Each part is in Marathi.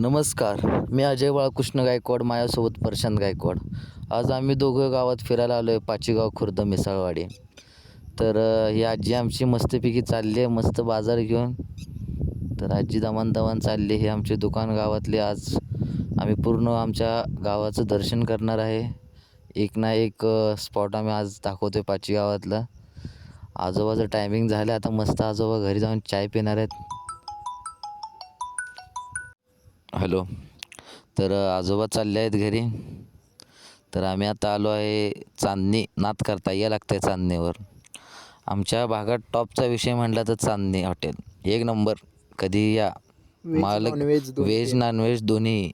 नमस्कार मी अजय बाळकृष्ण गायकवाड माझ्यासोबत प्रशांत गायकवाड. आज आम्ही दोघं गावात फिरायला आलो आहे पाचीगाव खुर्द मिसाळवाडी. तर ही आजी आमची मस्तपैकी चालली आहे मस्त बाजार घेऊन. तर आजी दमान दमान चालली हे आमचे दुकान गावातले. आज आम्ही पूर्ण आमच्या गावाचं दर्शन करणार आहे. एक ना एक स्पॉट आम्ही आज दाखवतो आहे पाची गावातलं आजोबाचं टायमिंग झालं आता मस्त आजोबा घरी जाऊन चाय पिणार आहेत. हॅलो. तर आजोबा चालले आहेत घरी. तर आम्ही आता आलो आहे चांदणी नात करता या लागतं आहे चांदणीवर. आमच्या भागात टॉपचा विषय म्हटला तर चांदणी हॉटेल. एक नंबर. कधी या मालक व्हेज नॉनव्हेज दोन्ही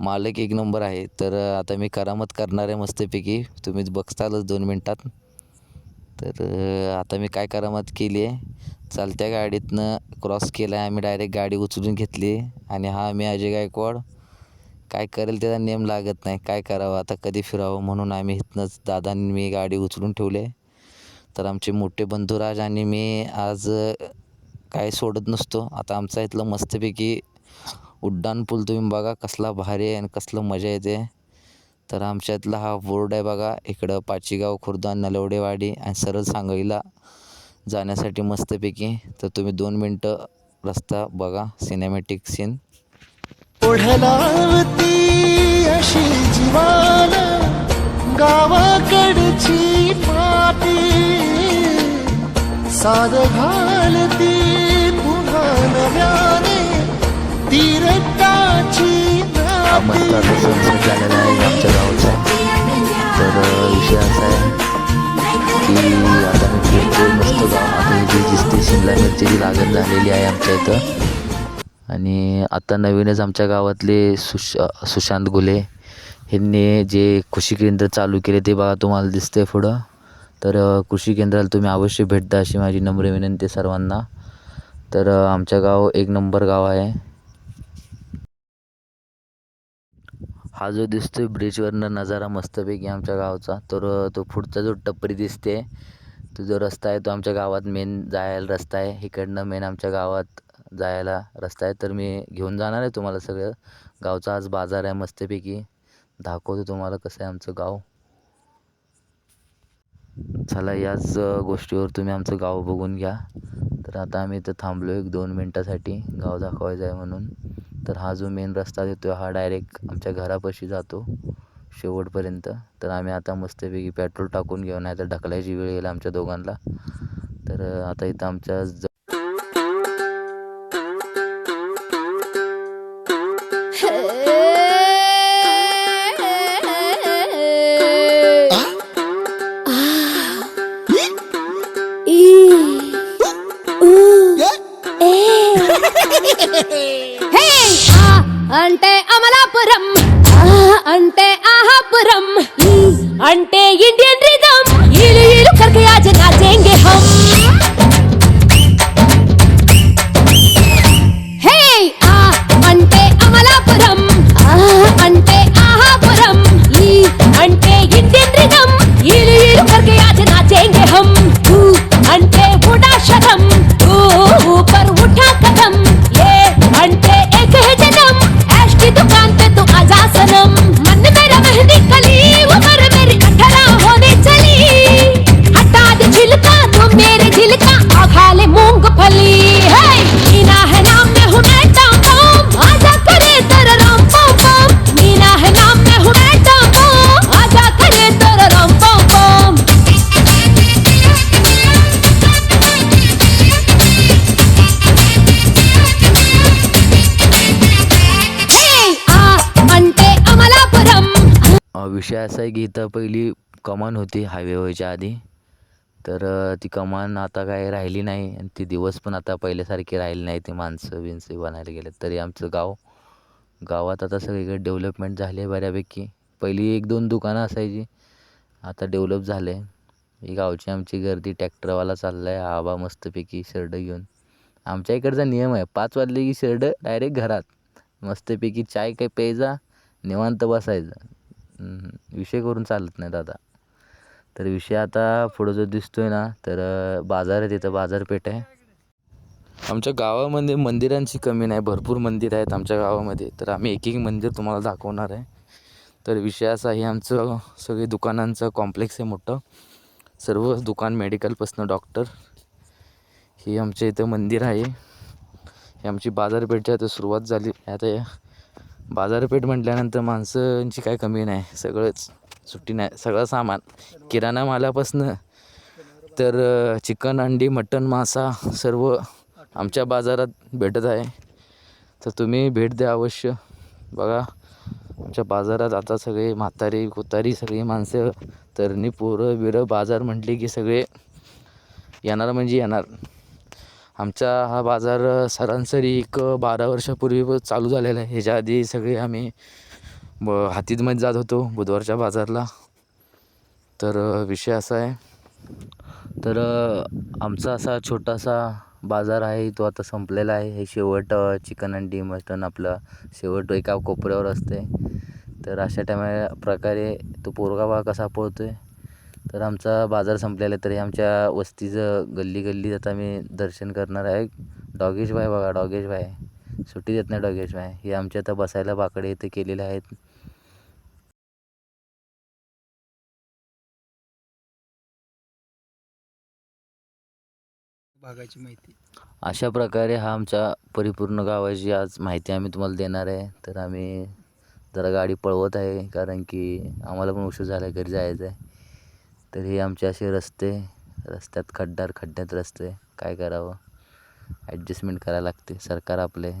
मालक एक नंबर आहे. तर आता मी करामत करणार आहे मस्तपैकी. तुम्ही बघतालच दोन मिनटात. तर आता मी काय करामत केली आहे? चालत्या गाडीतनं क्रॉस केला आहे आम्ही डायरेक्ट गाडी उचलून घेतली. आणि हा मी अजय गायकवाड. काय करेल त्याचा नेम लागत नाही. काय करावं? आता कधी फिरावं म्हणून आम्ही इथनंच दादांनी मी गाडी उचलून ठेवले. तर आमचे मोठे बंधुराज आणि मी आज काय सोडत नसतो. आता आमचा इथलं मस्तपैकी उड्डाण पूल तुम्ही बघा कसला भारी आहे आणि कसलं मजा येते. तर आमच्या इथला हा बोर्ड आहे बघा. इकडं पाचीगाव खुर्दा नलवडेवाडी आणि सरळ सांगलीला जाण्यासाठी मस्तपैकी. तर तुम्ही दोन मिनटं रस्ता बघा. सिनेमॅटिक सीन अशी जीवान गावाकडची माती. साध घालती पुन्हा नव्याने. तीरटाची हा मस्त झालेला आहे आमच्या गावचा तर विषय असा आहे की आता मी मस्त गाव आता जी दिसते शिमला मिरची लागण झालेली आहे आमच्या इथं आणि आता नवीनच आमच्या गावातले सुश सुशांत गुले. ह्यांनी जे कृषी केंद्र चालू केले ते बघा तुम्हाला दिसते पुढं. तर कृषी केंद्राला तुम्ही अवश्य भेट द्या अशी माझी नम्र विनंती सर्वांना. तर आमच्या गाव एक नंबर गाव आहे. हा जो दिसतोय ब्रिजवरनं नजारा मस्तपैकी आमच्या गावचा तर तो पुढचा जो टपरी दिसते तो जो रस्ता आहे तो आमच्या गावात मेन जायला रस्ता आहे. इकडनं मेन आमच्या गावात जायला रस्ता आहे. तर मी घेऊन जाणार आहे तुम्हाला सगळं. गावचा आज बाजार आहे मस्तपैकी. दाखवतो तुम्हाला कसं आहे आमचं गाव. चला याच गोष्टीवर तुम्ही आमचं गाव बघून घ्या. तर आता आम्ही इथं थांबलो एक दोन मिनटासाठी. गाव दाखवायचं आहे म्हणून. तर हा जो मेन रस्ता देतो हा डायरेक्ट आमच्या घरापाशी जातो शेवटपर्यंत. तर आम्ही आता मस्तपैकी पेट्रोल टाकून घेऊ नाही तर ढकलायची वेळ येईल आमच्या दोघांना. तर आता इथं आमच्या ज కలాపురం అంటే ఆహాపురం. అంటే ఇండియన్ రిధం ఇలు ఇలు కర్కయాజ నాచేంగే హమ్ असं आहे की इथं पहिली कमान होती हायवे व्हायच्या आधी. तर ती कमान आता काय राहिली नाही आणि ती दिवस पण आता पहिल्यासारखी राहिली नाही. ती माणसं बिनसं बनायला गेले तरी आमचं गाव गावात आता सगळीकडे डेव्हलपमेंट झाली आहे बऱ्यापैकी. पहिली एक दोन दुकानं असायची. आता डेव्हलप झालं आहे ही गावची आमची गर्दी ट्रॅक्टरवाला चालला आहे आबा मस्तपैकी शर्ट घेऊन. आमच्या इकडचा नियम आहे. पाच वाजले की शर्ट डायरेक्ट घरात. मस्तपैकी चाय काय प्यायचा निवांत बसायचं. विषय करून चालत नाही दादा. तर विषय आता पुढं जो आहे ना तर बाजार आहे तिथं बाजारपेठ आहे. आमच्या गावामध्ये मंदिरांची कमी नाही भरपूर मंदिर आहेत आमच्या गावामध्ये. तर आम्ही एक एक मंदिर तुम्हाला दाखवणार आहे. तर विषय असा आहे आमचं सगळे दुकानांचं कॉम्प्लेक्स आहे मोठं. सर्व दुकान मेडिकलपासनं डॉक्टर. हे आमच्या इथं मंदिर आहे. हे आमची बाजारपेठची आता सुरुवात झाली. आता या बाजारपेठ म्हटल्यानंतर माणसांची काय कमी नाही. सगळंच सुट्टी नाही. सगळं सामान. किराणा मालापासनं तर चिकन अंडी मटण मासा सर्व आमच्या बाजारात भेटत आहे. तर तुम्ही भेट द्या अवश्य. बघा आमच्या बाजारात आता सगळे म्हातारी कोतारी सगळी माणसं तरणी पोरं बिरं बाजार म्हटली की सगळे येणार म्हणजे येणार. आमचा हा बाजार सरासरी एक बारा वर्षापूर्वी चालू झालेला आहे. ह्याच्या आधी सगळे आम्ही ब हातीतमध्ये जात होतो बुधवारच्या बाजारला. तर विषय असा आहे. तर आमचा असा छोटासा बाजार आहे तो आता संपलेला आहे. हे शेवट चिकन अंडी मटन आपलं शेवट एका कोपऱ्यावर असते तर अशा टायमा प्रकारे तो पोरगा बा कसा पळतो आहे तर आमचा बाजार संपलेला आहे तर आमच्या वस्तीचं गल्ली गल्लीत आता मी दर्शन करणार आहे. डॉगेश भाई बघा डॉगेश भाई. सुट्टी देत नाही डॉगेश भाई. हे आमच्या आता बसायला बाकडे इथे केलेले आहेत. भागाची माहिती. अशा प्रकारे हा आमच्या परिपूर्ण गावाची आज माहिती आम्ही तुम्हाला देणार आहे. तर आम्ही जरा गाडी पळवत आहे कारण की आम्हाला पण उशीर झाला आहे घरी जायचं आहे तर हे आमचे असे रस्ते रस्त्यात खड्डार खड्ड्यात रस्ते. काय करावं? ॲडजस्टमेंट करायला लागते सरकार आपले.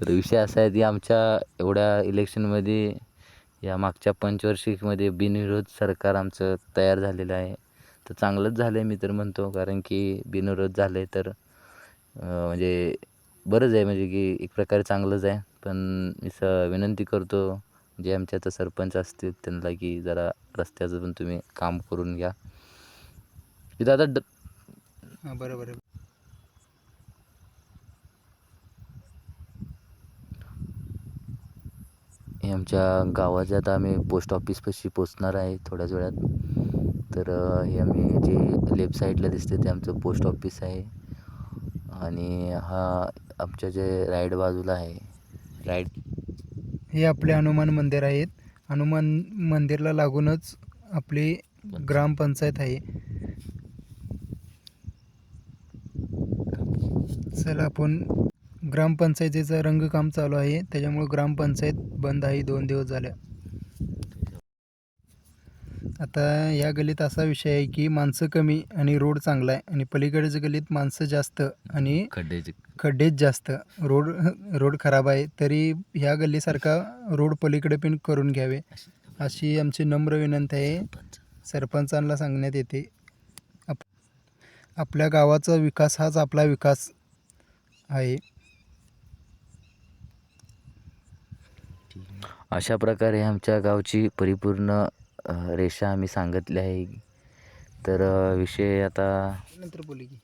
तर विषय असा आहे की आमच्या एवढ्या इलेक्शनमध्ये या मागच्या पंचवर्षीमध्ये बिनविरोध सरकार आमचं तयार झालेलं आहे. तर चांगलंच झालं आहे मी तर म्हणतो. कारण की बिनविरोध झालं आहे तर म्हणजे बरंच आहे म्हणजे की एक प्रकारे चांगलंच आहे. पण मी स विनंती करतो जे आमचे आता सरपंच असतील त्यांना की जरा रस्त्याचं पण तुम्ही काम करून घ्या. इथं आता ड बरोबर आहे. हे आमच्या गावाच्या आता आम्ही पोस्ट ऑफिसपाशी पोचणार आहे थोड्याच वेळात. तर हे आम्ही जे लेफ्ट साईडला दिसते ते आमचं पोस्ट ऑफिस आहे. आणि हा आमच्या जे राईट बाजूला आहे हे आपले हनुमान मंदिर आहेत. हनुमान मंदिरला लागूनच आपली ग्रामपंचायत आहे. चला आपण ग्रामपंचायतीचं रंगकाम चालू आहे. त्याच्यामुळे ग्रामपंचायत बंद आहे. दोन दिवस झाल्या आता या गलीत असा विषय आहे की माणसं कमी आणि रोड चांगला आहे आणि पलीकडच्या गलीत माणसं जास्त आणि खड्ड्याचे खड्डेच जास्त. रोड रोड खराब आहे तरी ह्या गल्लीसारखा रोड पलीकडे पण करून घ्यावे. अशी आमची नम्र विनंती आहे. सरपंचांना सांगण्यात येते. आप आपल्या गावाचा विकास हाच आपला विकास आहे. अशा प्रकारे आमच्या गावची परिपूर्ण रेषा आम्ही सांगितली आहे. तर विषय आता नंतर बोली की.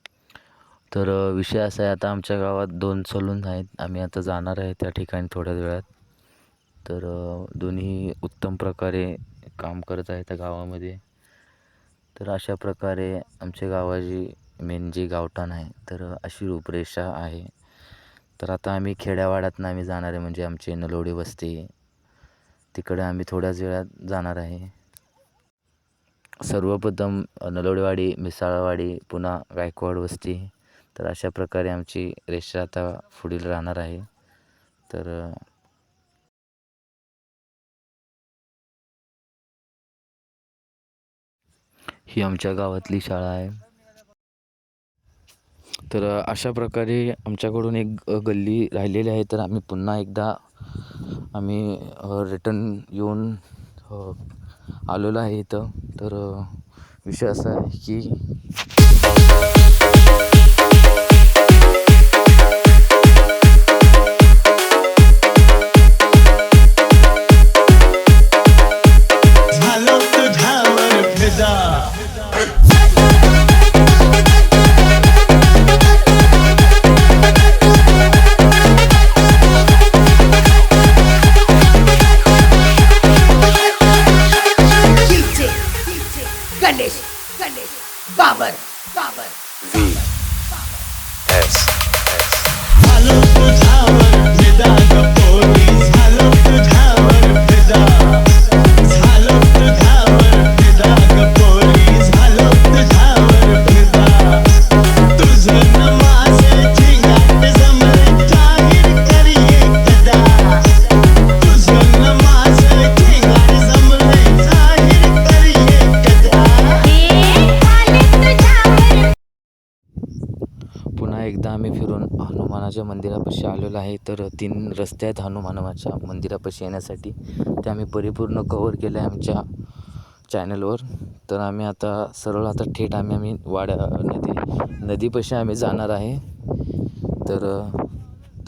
तर विषय असा आहे आता आमच्या गावात दोन सलून आहेत. आम्ही आता जाणार आहे त्या ठिकाणी थोड्याच वेळात. तर दोन्ही उत्तम प्रकारे काम करत आहेत त्या गावामध्ये. तर अशा प्रकारे आमच्या गावाची मेन जी गावठाण आहे तर अशी रूपरेषा आहे. तर आता आम्ही खेड्यावाड्यातनं आम्ही जाणार आहे म्हणजे आमची नलोडी वस्ती. तिकडे आम्ही थोड्याच वेळात जाणार आहे. सर्वप्रथम नलोडवाडी मिसाळवाडी पुन्हा गायकवाड वस्ती. तर अशा प्रकारे आमची रेषा आता पुढील राहणार आहे. तर ही आमच्या गावातली शाळा आहे. तर अशा प्रकारे आमच्याकडून एक गल्ली राहिलेली आहे. तर आम्ही पुन्हा एकदा आम्ही रिटर्न येऊन आलेलो आहे इथं. तर विषय असा आहे की झालो तुझ्यावर फिदा गणेश गणेश बाबर बाबर बाबर। हनुमानाच्या मंदिरापाशी आलेलो आहे तर तीन रस्ते आहेत हनुमानाच्या मंदिरापाशी येण्यासाठी ते आम्ही परिपूर्ण कवर केलं आहे आमच्या चॅनलवर तर आम्ही आता सरळ आता थेट आम्ही आम्ही वाड्या नदी नदीपाशी आम्ही जाणार आहे. तर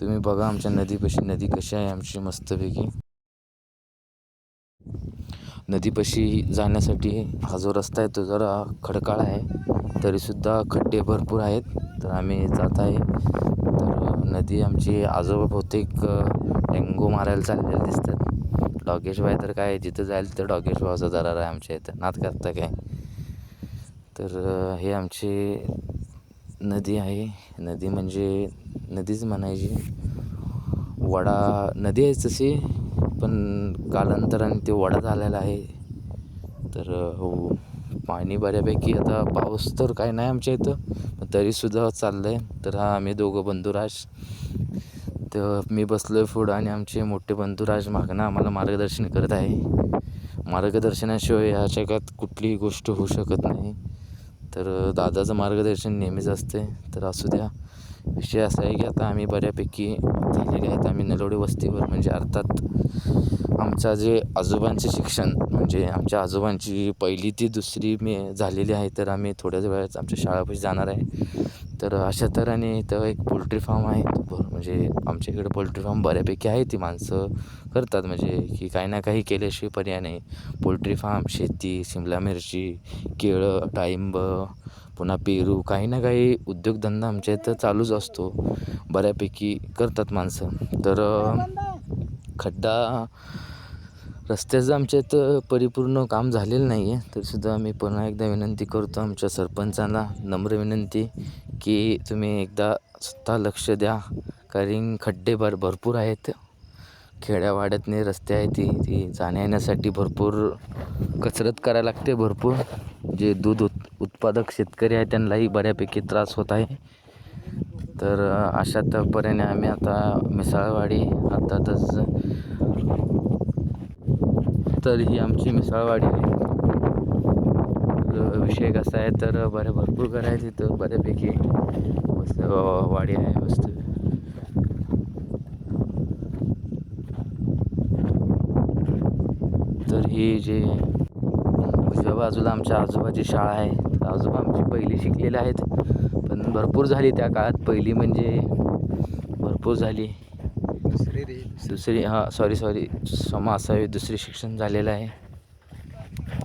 तुम्ही बघा आमच्या नदीपाशी नदी कशी आहे आमची मस्तपैकी. नदीपाशी जाण्यासाठी हा जो रस्ता आहे तो जरा खडकाळ आहे. तरीसुद्धा खड्डे भरपूर आहेत. तर आम्ही जात आहे. तर नदी आमची आजोबा बहुतेक डेंगू मारायला चाललेले दिसतात. डॉगेशबाई तर काय जिथं जाईल तर डॉगेशबाचा दरार आहे आमच्या इथं. नात करता काय? तर हे आमची नदी आहे. नदी म्हणजे नदीच म्हणायची. वडा नदी आहे तशी पण कालांतराने ते वडा झालेला आहे. तर हो पाणी बऱ्यापैकी आता पाऊस तर काय नाही आमच्या इथं तरीसुद्धा चाललं आहे तर हा आम्ही दोघं बंधुराज. तर मी बसलो आहे पुढं आणि आमचे मोठे बंधुराज मागणं आम्हाला मार्गदर्शन करत आहे. मार्गदर्शनाशिवाय ह्या जगात कुठलीही गोष्ट होऊ शकत नाही. तर दादाचं मार्गदर्शन नेहमीच असते. तर असू द्या. विषय असा आहे की आता आम्ही बऱ्यापैकी झालेले आहेत. आम्ही नलवडे वस्तीवर म्हणजे अर्थात आमच्या जे आजोबांचे शिक्षण म्हणजे आमच्या आजोबांची पहिली ती दुसरी मी झालेली आहे तर आम्ही थोड्याच वेळात आमच्या शाळापाशी जाणार आहे. तर अशा तऱ्हेने इथं एक पोल्ट्री फार्म आहे. म्हणजे आमच्या इकडे पोल्ट्री फार्म बऱ्यापैकी आहे ती माणसं करतात. म्हणजे की काही ना काही केल्याशिवाय पर्याय नाही. पोल्ट्री फार्म शेती शिमला मिरची केळं डाळिंब पुन्हा पेरू काही ना काही उद्योगधंदा आमच्या इथं चालूच असतो. बऱ्यापैकी करतात माणसं. तर खड्डा रस्त्याचं आमच्या इथं परिपूर्ण काम झालेलं नाही आहे. तरीसुद्धा आम्ही पुन्हा एकदा विनंती करतो आमच्या सरपंचांना नम्र विनंती की तुम्ही एकदा स्वतः लक्ष द्या. कारण खड्डे भर भरपूर आहेत. खेड्यावाड्यातने रस्ते आहेत ती ती जाण्या येण्यासाठी भरपूर कसरत करायला लागते भरपूर. जे दूध उत् उत्पादक शेतकरी आहे त्यांनाही बऱ्यापैकी त्रास होत आहे. तर अशा तऱ्हेने आम्ही आता मिसाळवाडी अर्थातच तर ही आमची मिसळवाडी आहे. तर विषय कसा आहे तर बऱ्या भरपूर घर आहे तिथं बऱ्यापैकी. मस्त वाडी आहे मस्त. तर ही जे उजव्या बाजूला आमच्या आजोबाची शाळा आहे. तर आजोबा आमची पहिली शिकलेले आहेत. पण भरपूर झाली त्या काळात. पहिली म्हणजे भरपूर झाली. दुसरे रे दुसरी. हां सॉरी सॉरी समा असावी दुसरी शिक्षण झालेलं आहे.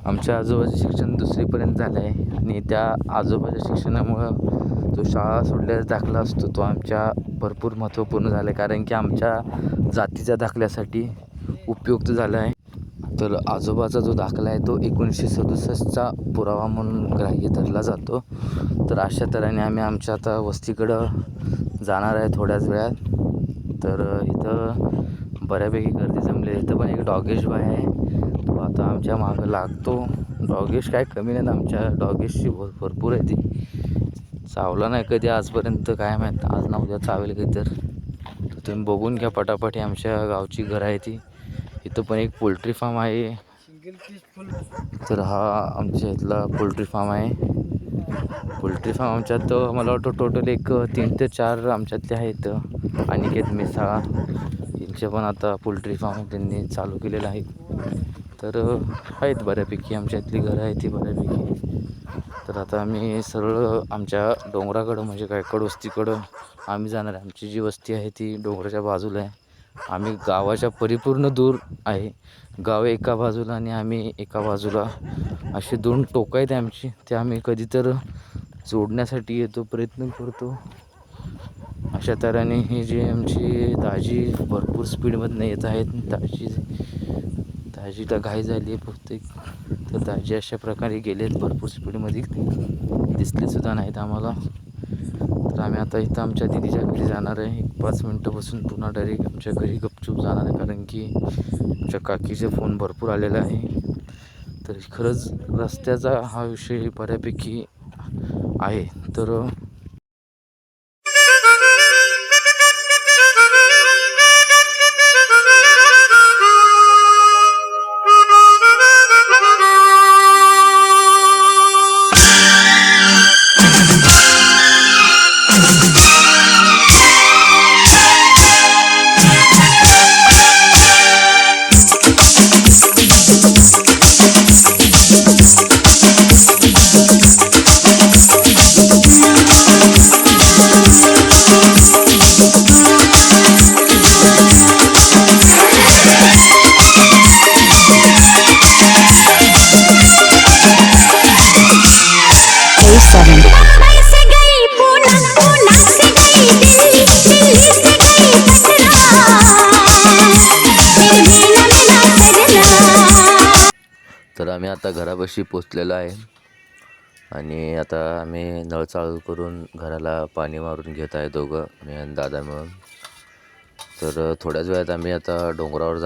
आमच्या आजोबाचं शिक्षण दुसरीपर्यंत झालं आहे. आणि त्या आजोबाच्या शिक्षणामुळं तो शाळा सोडल्याचा दाखला असतो. तो आमच्या भरपूर महत्त्वपूर्ण झाला आहे कारण की आमच्या जातीच्या दाखल्यासाठी उपयुक्त झाला आहे. तर आजोबाचा जो दाखला आहे तो एकोणीसशे सदुसष्टचा पुरावा म्हणून ग्राह्य धरला जातो. तर अशा तऱ्हेने आम्ही आमच्या आता वस्तीकडं जाणार आहे थोड्याच वेळात. तर इथं बऱ्यापैकी गर्दी जमली आहे. इथं पण एक डॉगेश बाय आहे. तो आता आमच्या मागं लागतो. डॉगेश काय कमी नाही आमच्या डॉगेशची भर भरपूर आहे ती. चावला नाही कधी आजपर्यंत काय माहीत. आज ना उद्या चावेल कधी तर तर तुम्ही बघून घ्या पटापट. ही आमच्या गावची घरं आहे ती. इथं पण एक पोल्ट्री फार्म आहे. तर हा आमच्या इथला पोल्ट्री फार्म आहे. पोल्ट्री फार्म आमच्यात मला वाटतं टोटल एक तीन ते चार आमच्यातले आहेत. अनिकेत मिसाळा यांचे पण आता पोल्ट्री फार्म त्यांनी चालू केलेलं आहे. तर आहेत बऱ्यापैकी आमच्यातली घरं आहेत ती बऱ्यापैकी. तर आता आम्ही सरळ आमच्या डोंगराकडं म्हणजे काय वस्तीकडं आम्ही जाणार आहे. आमची जी वस्ती आहे ती डोंगराच्या बाजूला आहे. आम्ही गावाच्या परिपूर्ण दूर आहे. गाव एका बाजूला आणि आम्ही एका बाजूला. असे दोन टोकं आहेत आमची. ते आम्ही कधी तर जोडण्यासाठी येतो प्रयत्न करतो. अशा तऱ्हेने हे जे आमची ताजी भरपूर स्पीडमधनं येत आहेत. ताजी ताजी तर घाई झाली आहे बहुतेक. तर ताजी अशा प्रकारे गेले आहेत भरपूर स्पीडमध्ये दिसलेसुद्धा नाहीत आम्हाला. तर आम्ही आता इथं आमच्या दिदीच्या घरी जाणार आहे. एक पाच मिनटं बसून पुन्हा डायरेक्ट आमच्या घरी गपचूप जाणार आहे. कारण की आमच्या काकीचे फोन भरपूर आलेला आहे. तर खरंच रस्त्याचा हा विषय बऱ्यापैकी आहे तर आम्ही आता घरापाशी पोचलेलो आहे. आणि आता आम्ही नळ चालू करून घराला पाणी मारून घेत आहे दोघं मी आणि दादा मिळून. तर थोड्याच वेळात आम्ही आता डोंगरावर जा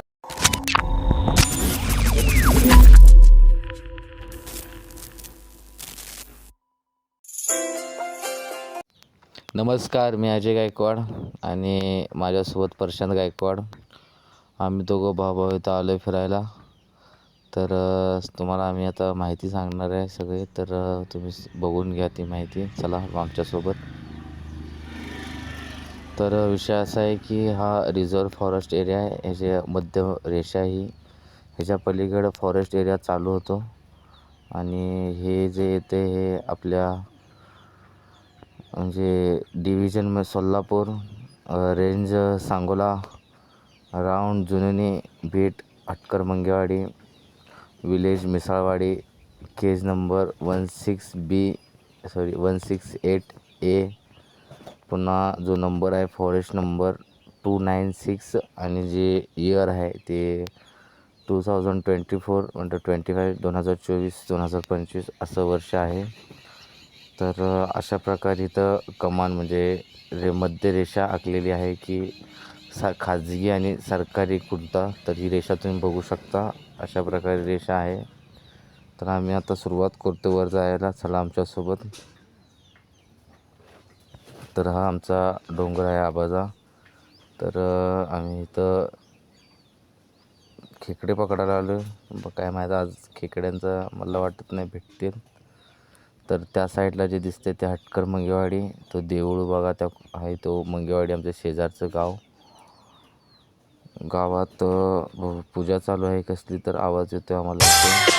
नमस्कार मी अजय गायकवाड आणि माझ्यासोबत प्रशांत गायकवाड. आम्ही दोघं भाऊ भाऊ इथं आलो आहे फिरायला. तर तुम्हाला आम्ही आता माहिती सांगणार आहे सगळे. तर तुम्ही बघून घ्या ती माहिती. चला आमच्यासोबत. तर विषय असा आहे की हा रिझर्व फॉरेस्ट एरिया आहे. ह्याच्या मध्य रेषा ही ह्याच्या पलीकडं फॉरेस्ट एरिया चालू होतो. आणि हे जे येते हे आपल्या म्हणजे डिव्हिजन म Solapur range Sangola round Junoni beat Hatkar Mangewadi village Misalwadi Kaij number one six B sorry one six eight A पुन्हा जो नंबर आहे forest number two nine six आणि जे इयर आहे ते टू थाउजंड ट्वेंटी फोर म्हणजे ट्वेंटी फाईव्ह दोन हजार चोवीस दोन हजार पंचवीस असं वर्ष आहे. तर अशा प्रकारे इथं कमान म्हणजे रे मध्य रेषा आखलेली आहे की सा खाजगी आणि सरकारी कुर्ता तर ही रेषा तुम्ही बघू शकता. अशा प्रकारे रेषा आहे. तर आम्ही आता सुरुवात करतो वर जायला. चला आमच्यासोबत. तर हा आमचा डोंगर आहे आबाजा तर आम्ही इथं खेकडे पकडायला आलो काय माहीत आज खेकड्यांचा मला वाटत नाही भेटतील. तर त्या साईडला जे दिसते ते हटकर मंगेवाडी. तो देऊळ बघा त्या आहे तो मंगेवाडी आमच्या शेजारचं गाव. गावात पूजा चालू आहे कसली तर आवाज येतो आम्हाला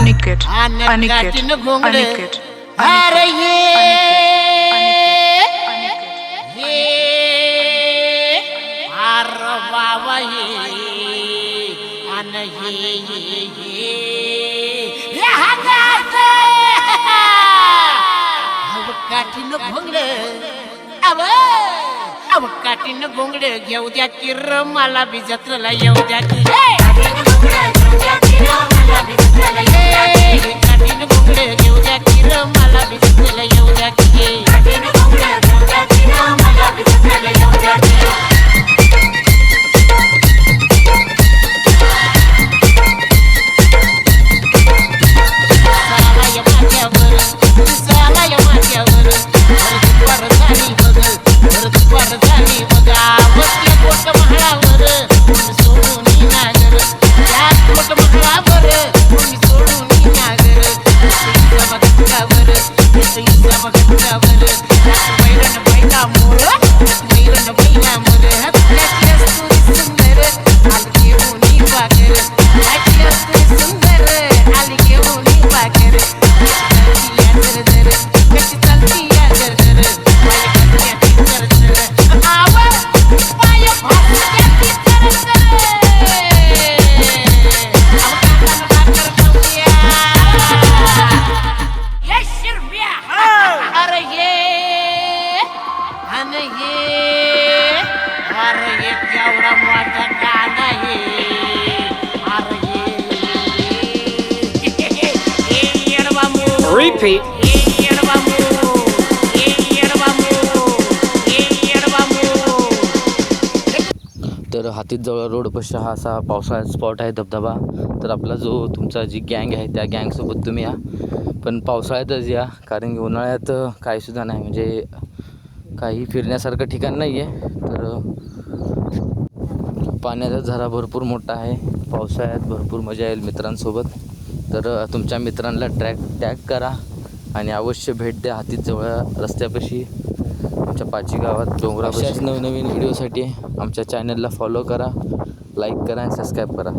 Aniket, Aniket, अरे ये Aniket, ये अरे बाबा ये अन ये ये ये ये हातात अव काठीनं भोंगड अव अव काठीनं घोंगड घेऊ द्या की र मला बी जत्रेला येऊ द्या की काठीनं घेऊ द्या की तर हातीजवळ रोडपाशी हा असा पावसाळ्यात स्पॉट आहे धबधबा. तर आपला जो तुमचा जी गँग आहे त्या गँगसोबत तुम्ही या. पण पावसाळ्यातच या कारण की उन्हाळ्यात काहीसुद्धा नाही. म्हणजे काही फिरण्यासारखं ठिकाण नाही आहे तर पाण्याचा झरा भरपूर मोठा आहे. पावसाळ्यात भरपूर मजा येईल मित्रांसोबत. तर तुमच्या मित्रांना ट्रॅक टॅग करा. आणि अवश्य भेट द्या हातीजवळ रस्त्यापाशी. आमच्या पाची गावात डोंगरापाशी. नवनवीन व्हिडिओसाठी आमच्या चॅनलला फॉलो करा लाईक करा आणि सबस्क्राईब करा.